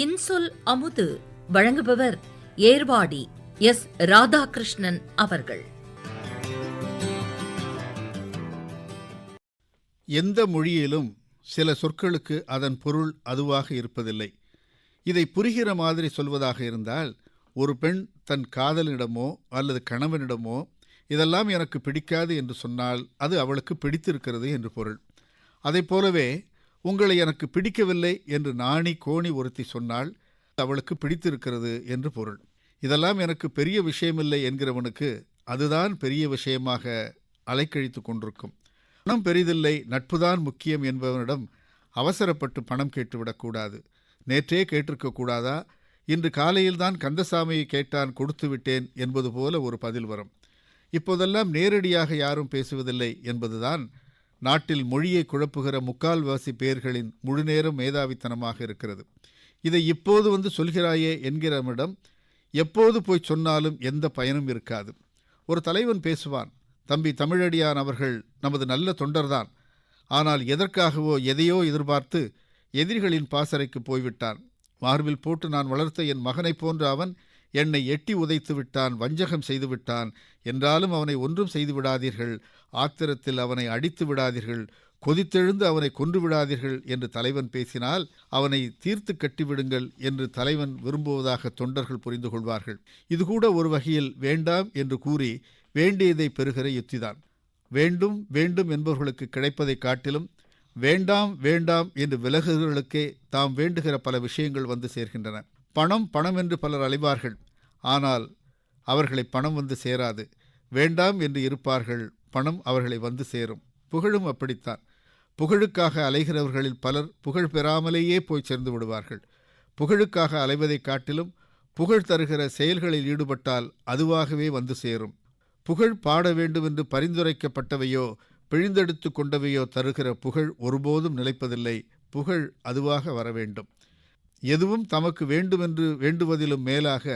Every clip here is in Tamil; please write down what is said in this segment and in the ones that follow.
இன்சொல் அமுது வழங்குபவர் ஏர்வாடி எஸ் ராதாகிருஷ்ணன் அவர்கள். எந்த மொழியிலும் சில சொற்களுக்கு அதன் பொருள் அதுவாக இருப்பதில்லை. இதை புரிகிற மாதிரி சொல்வதாக இருந்தால் ஒரு பெண் தன் காதலனிடமோ அல்லது கணவனிடமோ இதெல்லாம் எனக்கு பிடிக்காது என்று சொன்னால் அது அவளுக்கு பிடித்திருக்கிறது என்று பொருள். அதைப் போலவே உங்களை எனக்கு பிடிக்கவில்லை என்று நாணி கோணி ஒருத்தி சொன்னால் அவளுக்கு பிடித்திருக்கிறது என்று பொருள். இதெல்லாம் எனக்கு பெரிய விஷயமில்லை என்கிறவனுக்கு அதுதான் பெரிய விஷயமாக அலைக்கழித்து கொண்டிருக்கும். பணம் பெரிதில்லை நட்புதான் முக்கியம் என்பவனிடம் அவசரப்பட்டு பணம் கேட்டுவிடக்கூடாது நேற்றே கேட்டிருக்கக்கூடாதா இன்று காலையில்தான் கந்தசாமியை கேட்டான் கொடுத்து விட்டேன் என்பது போல ஒரு பதில் வரும். இப்போதெல்லாம் நேரடியாக யாரும் பேசுவதில்லை என்பதுதான் நாட்டில் மொழியை குழப்புகிற முக்கால்வாசி பேர்களின் முழுநேரம் மேதாவித்தனமாக இருக்கிறது. இதை இப்போது வந்து சொல்கிறாயே என்கிறவனிடம் எப்போது போய் சொன்னாலும் எந்த பயனும் இருக்காது. ஒரு தலைவன் பேசுவான் தம்பி தமிழடியான் அவர்கள் நமது நல்ல தொண்டர்தான். ஆனால் எதற்காகவோ எதையோ எதிர்பார்த்து எதிரிகளின் பாசறைக்கு போய்விட்டான். மார்பில் போட்டு நான் வளர்த்த என் மகனைப் போன்ற அவன் என்னை எட்டி உதைத்து விட்டான் வஞ்சகம் செய்து விட்டான். என்றாலும் அவனை ஒன்றும் செய்து விடாதீர்கள். ஆத்திரத்தில் அவனை அடித்து விடாதீர்கள். கொதித்தெழுந்து அவனை கொன்று விடாதீர்கள் என்று தலைவன் பேசினால் அவனை தீர்த்து கட்டிவிடுங்கள் என்று தலைவன் விரும்புவதாக தொண்டர்கள் புரிந்து கொள்வார்கள். இது கூட ஒரு வகையில் வேண்டாம் என்று கூறி வேண்டியதை பெறுகிற யுத்திதான். வேண்டும் வேண்டும் என்பவர்களுக்கு கிடைப்பதைக் காட்டிலும் வேண்டாம் வேண்டாம் என்று விலகுகளுக்கே தாம் வேண்டுகிற பல விஷயங்கள் வந்து சேர்கின்றன. பணம் பணம் என்று பலர் அலைவார்கள் ஆனால் அவர்களை பணம் வந்து சேராது. வேண்டாம் என்று இருப்பார்கள். பணம் அவர்களை வந்து சேரும். புகழும் அப்படித்தான். புகழுக்காக அலைகிறவர்களில் பலர் புகழ் பெறாமலேயே போய் சேர்ந்து விடுவார்கள். புகழுக்காக அலைவதைக் காட்டிலும் புகழ் தருகிற செயல்களில் ஈடுபட்டால் அதுவாகவே வந்து சேரும். புகழ் பாட வேண்டுமென்று பரிந்துரைக்கப்பட்டவையோ பிழிந்தெடுத்து கொண்டவையோ தருகிற புகழ் ஒருபோதும் நிலைப்பதில்லை. புகழ் அதுவாக வர வேண்டும் எதுவும் தமக்கு வேண்டுமென்று வேண்டுவதிலும் மேலாக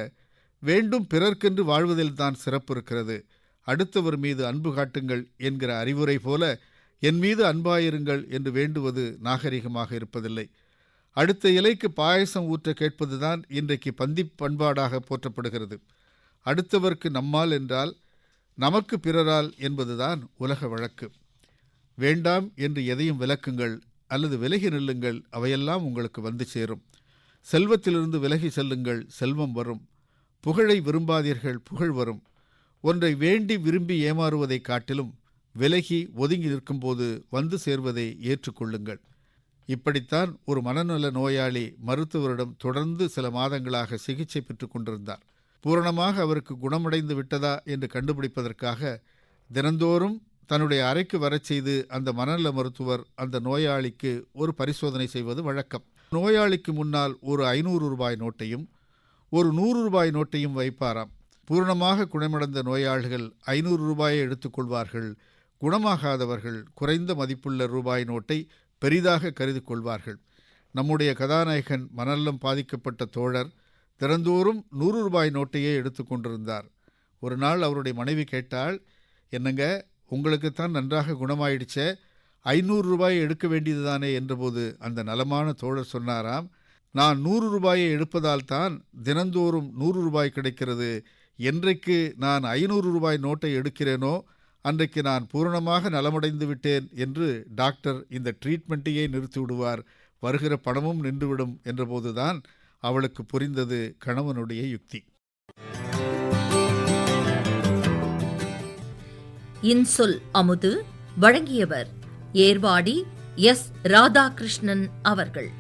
வேண்டும் பிறர்க்கென்று வாழ்வதில்தான் சிறப்பு இருக்கிறது அடுத்தவர் மீது அன்பு காட்டுங்கள் என்கிற அறிவுரை போல என் மீது அன்பாயிருங்கள் என்று வேண்டுவது நாகரிகமாக இருப்பதில்லை. அடுத்த இலைக்கு பாயசம் ஊற்ற கேட்பதுதான் இன்றைக்கு பந்தி பண்பாடாக போற்றப்படுகிறது. அடுத்தவர்க்கு நம்மால் என்றால் நமக்கு பிறரால் என்பதுதான் உலக வழக்கு. வேண்டாம் என்று எதையும் விலக்குங்கள் அல்லது விலகி நில்லுங்கள் அவையெல்லாம் உங்களுக்கு வந்து சேரும். செல்வத்திலிருந்து விலகி செல்லுங்கள் செல்வம் வரும். புகழை விரும்பாதீர்கள் புகழ் வரும். ஒன்றை வேண்டி விரும்பி ஏமாறுவதைக் காட்டிலும் விலகி ஒதுங்கி நிற்கும்போது வந்து சேர்வதை ஏற்றுக்கொள்ளுங்கள். இப்படித்தான் ஒரு மனநல நோயாளி மருத்துவரிடம் தொடர்ந்து சில மாதங்களாக சிகிச்சை பெற்று கொண்டிருந்தார். பூரணமாக அவருக்கு குணமடைந்து விட்டதா என்று கண்டுபிடிப்பதற்காக தினந்தோறும் தன்னுடைய அறைக்கு வரச் செய்து அந்த மனநல மருத்துவர் அந்த நோயாளிக்கு ஒரு பரிசோதனை செய்வது வழக்கம். நோயாளிக்கு முன்னால் ஒரு ஐநூறு ரூபாய் நோட்டையும் ஒரு நூறு ரூபாய் நோட்டையும் வைப்பாராம். பூரணமாக குணமடைந்த நோயாளிகள் ஐநூறு ரூபாயை எடுத்துக்கொள்வார்கள் குணமாகாதவர்கள் குறைந்த மதிப்புள்ள ரூபாய் நோட்டை பெரிதாக கருதி கொள்வார்கள். நம்முடைய கதாநாயகன் மனநலம் பாதிக்கப்பட்ட தோழர் தினந்தோறும் நூறு ரூபாய் நோட்டையே எடுத்து கொண்டிருந்தார். ஒரு நாள் அவருடைய மனைவி கேட்டால் என்னங்க உங்களுக்குத்தான் நன்றாக குணமாயிடுச்சே ஐநூறு ரூபாயை எடுக்க வேண்டியதுதானே என்றபோது அந்த நலமான தோழர் சொன்னாராம் நான் நூறு ரூபாயை எடுப்பதால் தான் தினந்தோறும் நூறு ரூபாய் கிடைக்கிறது என்றைக்கு நான் ஐநூறு ரூபாய் நோட்டை எடுக்கிறேனோ அன்றைக்கு நான் பூரணமாக நலமடைந்து விட்டேன் என்று டாக்டர் இந்த ட்ரீட்மெண்ட்டையே நிறுத்தி விடுவார் வருகிற பணமும் நின்றுவிடும் என்றபோதுதான் அவளுக்கு புரிந்தது கணவனுடைய யுக்தி. இன்சொல் அமுது வழங்கியவர் ஏர்வாடி எஸ் ராதாகிருஷ்ணன் அவர்கள்.